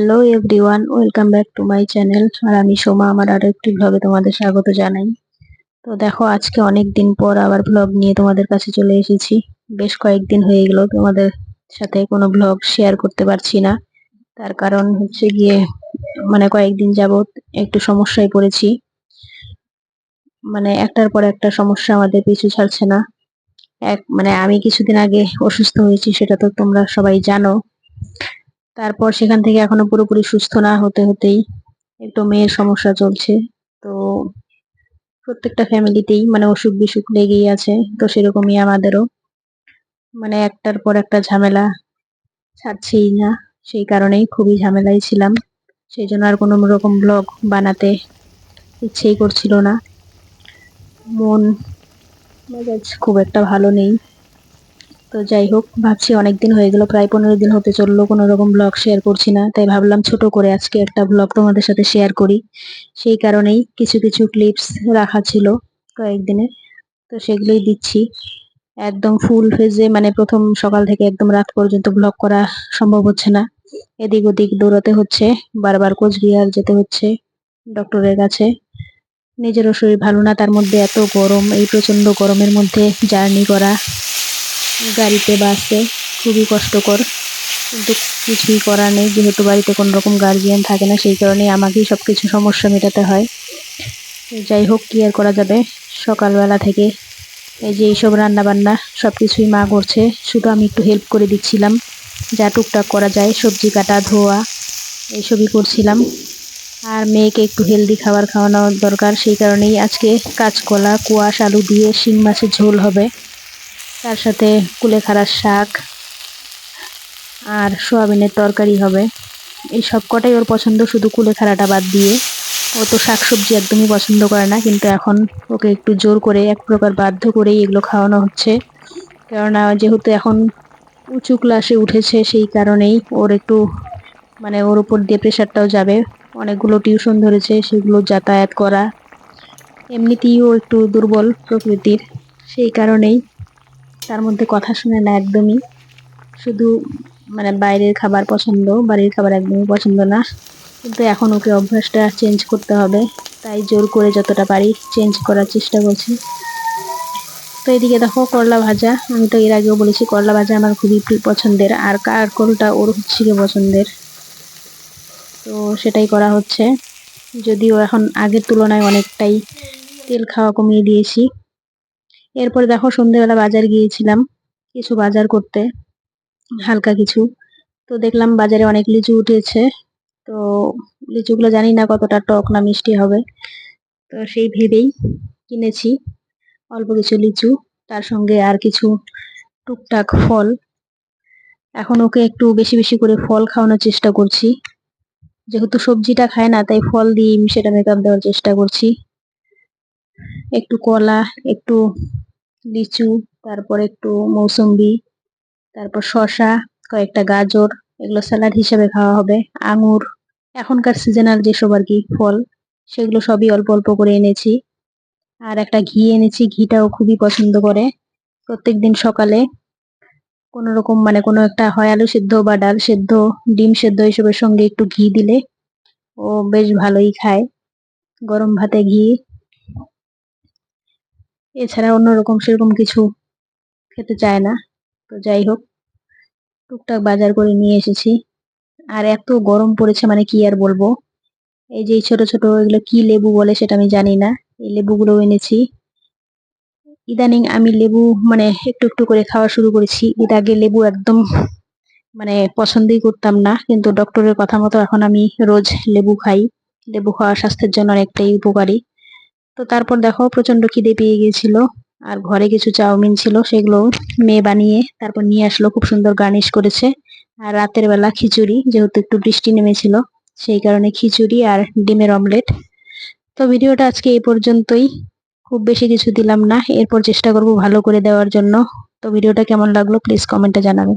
Hello everyone welcome back to my channel আর আমি সোমা, আমার আরও একটি ব্লগে তোমাদের স্বাগত জানাই। তো দেখো, আজকে অনেক দিন পর আবার ব্লগ নিয়ে তোমাদের কাছে চলে এসেছি। বেশ কয়েকদিন হয়ে গেল তোমাদের সাথে কোনো ব্লগ শেয়ার করতে পারছি না। তার কারণ হচ্ছে গিয়ে মানে কয়েকদিন যাবৎ একটু সমস্যায় পড়েছি। মানে একটার পর একটা সমস্যা আমাদের পিছু ছাড়ছে না। এক মানে আমি কিছুদিন আগে অসুস্থ হয়েছি, সেটা তো তোমরা সবাই জানো। তারপর সেখান থেকে এখনও পুরোপুরি সুস্থ না হতে হতেই একটু মেয়ের সমস্যা চলছে। তো প্রত্যেকটা ফ্যামিলিতেই মানে অসুখ বিসুখ লেগেই আছে, তো সেরকমই আমাদেরও। মানে একটার পর একটা ঝামেলা ছাড়ছেই না, সেই কারণেই খুবই ঝামেলায় ছিলাম। সেই জন্য আর কোনো রকম ব্লগ বানাতে ইচ্ছেই করছিল না। মন, মেজাজ খুব একটা ভালো নেই। তো যাই হোক, ভাবছি অনেকদিন হয়ে গেল, প্রায় পনেরো দিন হতে চলল, কোনো রকম ব্লগ শেয়ার করছি না। তাই ভাবলাম ছোট করে আজকে একটা ব্লগ তোমাদের সাথে শেয়ার করি। সেই কারণেই কিছু কিছু ক্লিপস রাখা ছিল কয়েকদিনে তো সেগুলোই দিচ্ছি। একদম ফুল ফেজে মানে প্রথম সকাল থেকে একদম রাত পর্যন্ত ব্লগ করা সম্ভব হচ্ছে না। এদিক ওদিক দৌড়াতে হচ্ছে, বারবার কোচবিহার যেতে হচ্ছে ডক্টরের কাছে। নিজেরও শরীর ভালো না, তার মধ্যে এত গরম, এই প্রচণ্ড গরমের মধ্যে জার্নি করা। গাড়িতে বাসে, খুবই কষ্টকর। কিন্তু কিছুই করার নেই, যেহেতু বাড়িতে কোনো রকম গার্জিয়ান থাকে না, সেই কারণে আমাকেই সব কিছু সমস্যা মেটাতে হয়। যাই হোক, কি আর করা যাবে? সকালবেলা থেকে এই যে এইসব রান্না বান্না সব কিছুই মা করছে। শুধু আমি একটু হেল্প করে দিচ্ছিলাম। যা টুকটাক করা যায়, সবজি কাটা, ধোয়া, এইসবই করছিলাম। আর মেয়েকে একটু হেলদি খাবার খাওয়ানো দরকার, সেই কারণেই আজকে কাঁচকলা, কুয়াশ, আলু দিয়ে শিং মাছের ঝোল হবে। তার সাথে কুলেখাড়ার শাক আর সোয়াবিনের তরকারি হবে। এই সব কটাই ওর পছন্দ, শুধু কুলেখাড়াটা বাদ দিয়ে। ও তো শাকসবজি একদমই পছন্দ করে না, কিন্তু এখন ওকে একটু জোর করে, এক প্রকার বাধ্য করেই এগুলো খাওয়ানো হচ্ছে। কেননা যেহেতু এখন উঁচু ক্লাসে উঠেছে, সেই কারণেই ওর একটু মানে ওর উপর দিয়ে প্রেশারটাও যাবে। অনেকগুলো টিউশন ধরেছে, সেগুলো যাতায়াত করা। এমনিতেই ও একটু দুর্বল প্রকৃতির, সেই কারণেই তার মধ্যে কথা শুনে না একদমই। শুধু মানে বাইরের খাবার পছন্দ, বাড়ির খাবার একদমই পছন্দ না। কিন্তু এখন ওকে অভ্যাসটা চেঞ্জ করতে হবে। তাই জোর করে যতটা পারি চেঞ্জ করার চেষ্টা করছি। তো এদিকে দেখো করলা ভাজা। আমি তো এর আগেও বলেছি, করলা ভাজা আমার খুবই পছন্দের। আর কারকলটা ওর হচ্ছে পছন্দের? তো সেটাই করা হচ্ছে। যদিও এখন আগের তুলনায় অনেকটাই তেল খাওয়া কমিয়ে দিয়েছি। এরপরে দেখো সন্ধেবেলা বাজার গিয়েছিলাম, কিছু বাজার করতে, হালকা কিছু। তো দেখলাম বাজারে অনেক লিচু উঠেছে, তো লিচুগুলো জানি না কতটা টক না মিষ্টি হবে। তো সেই ভেবেই কিনেছি অল্প কিছু লিচু, তার সঙ্গে আর কিছু টুকটাক ফল। এখন ওকে একটু বেশি বেশি করে ফল খাওয়ানোর চেষ্টা করছি। যেহেতু সবজিটা খায় না, তাই ফল দিয়ে সেটা মেকআপ দেওয়ার চেষ্টা করছি। একটু কলা, একটু লিচু, তারপর একটু মৌসম্বি, তারপর শশা কয়েকটা গাজর, এগুলো স্যালাড হিসেবে খাওয়া হবে। আঙুর, এখনকার সিজনাল যেসব আর কি ফল, সেগুলো সবই অল্প অল্প করে এনেছি। আর একটা ঘি এনেছি, ঘিটাও খুবই পছন্দ করে। প্রত্যেক দিন সকালে কোন রকম মানে কোনো একটা হয় আলু সেদ্ধ বা ডাল সেদ্ধ, ডিম সেদ্ধ এসবের সঙ্গে একটু ঘি দিলে ও বেশ ভালোই খায়। গরম ভাতে ঘি এছাড়া অন্যরকম সেরকম কিছু খেতে চায় না। তো যাই হোক, টুকটাক বাজার করে নিয়ে এসেছি। আর এত গরম পড়েছে মানে কি আর বলব? এই যে ছোট ছোট এগুলো কি লেবু বলে সেটা আমি জানি না। এই লেবুগুলো এনেছি। ইদানিং আমি লেবু মানে একটু একটু করে খাওয়া শুরু করেছি। এর আগে লেবু একদম মানে পছন্দই করতাম না, কিন্তু ডক্টরের কথা মতো এখন আমি রোজ লেবু খাই। লেবু খাওয়া স্বাস্থ্যের জন্য অনেকটাই উপকারী। তো তারপর দেখো প্রচণ্ড খিদে পেয়ে গিয়েছিল। আর ঘরে কিছু চাউমিন ছিল, সেগুলো মেয়ে বানিয়ে তারপর নিয়ে আসলো, খুব সুন্দর গার্নিশ করেছে। আর রাতের বেলা খিচুড়ি, যেহেতু একটু বৃষ্টি নেমেছিল, সেই কারণে খিচুড়ি আর ডিমের অমলেট। তো ভিডিওটা আজকে এই পর্যন্তই। খুব বেশি কিছু দিলাম না, এরপর চেষ্টা করব ভালো করে দেওয়ার জন্য। তো ভিডিওটা কেমন লাগল প্লিজ কমেন্টে জানাবেন